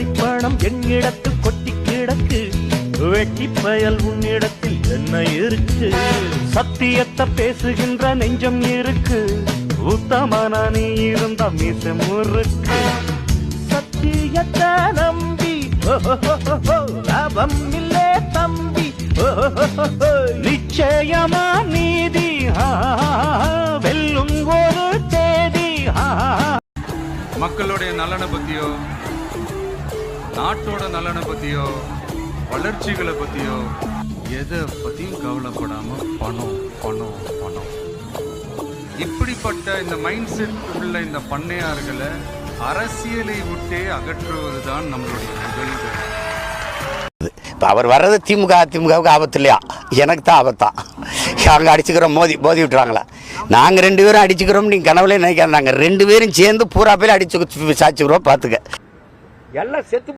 கோடி பணம் என்னிடத்து கொட்டி கிடக்கு. வெட்டி பயல் உன்னிடத்தில் என்ன இருக்கு? சத்தியத்தை பேசுகின்ற நெஞ்சம் இருக்கு. உத்தமன நீ இருந்த மீசம் இருக்கு சத்தியத்தை நம்பி லாபம் இல்லே தம்பி. நிச்சயமா நீதி. வெல்லும் ஒரு தேதி. மக்களுடைய நலனை பத்தியோ நாட்டோட நலனை பற்றியோ வளர்ச்சிகளை பற்றியோ எதை பற்றியும் கவலைப்படாமல் பணம் பணம் பணம். இப்படிப்பட்ட இந்த மைண்ட் செட் உள்ள இந்த பண்ணையார்களை அரசியலை விட்டே அகற்றுவது தான் நம்மளுடைய முதல். இப்போ அவர் வர்றது திமுக அதிமுகவுக்கு ஆபத்து இல்லையா? எனக்கு தான் ஆபத்தான் அவங்க அடிச்சுக்கிறோம் மோதி மோதி விட்டுறாங்களா நாங்கள் ரெண்டு பேரும் அடிச்சுக்கிறோம் நீங்கள் கனவுலே நினைக்காத நாங்கள் ரெண்டு பேரும் சேர்ந்து பூரா பேர் அடிச்சு சாச்சுக்கிறோம் பார்த்துக்க. எல்லாம் செத்து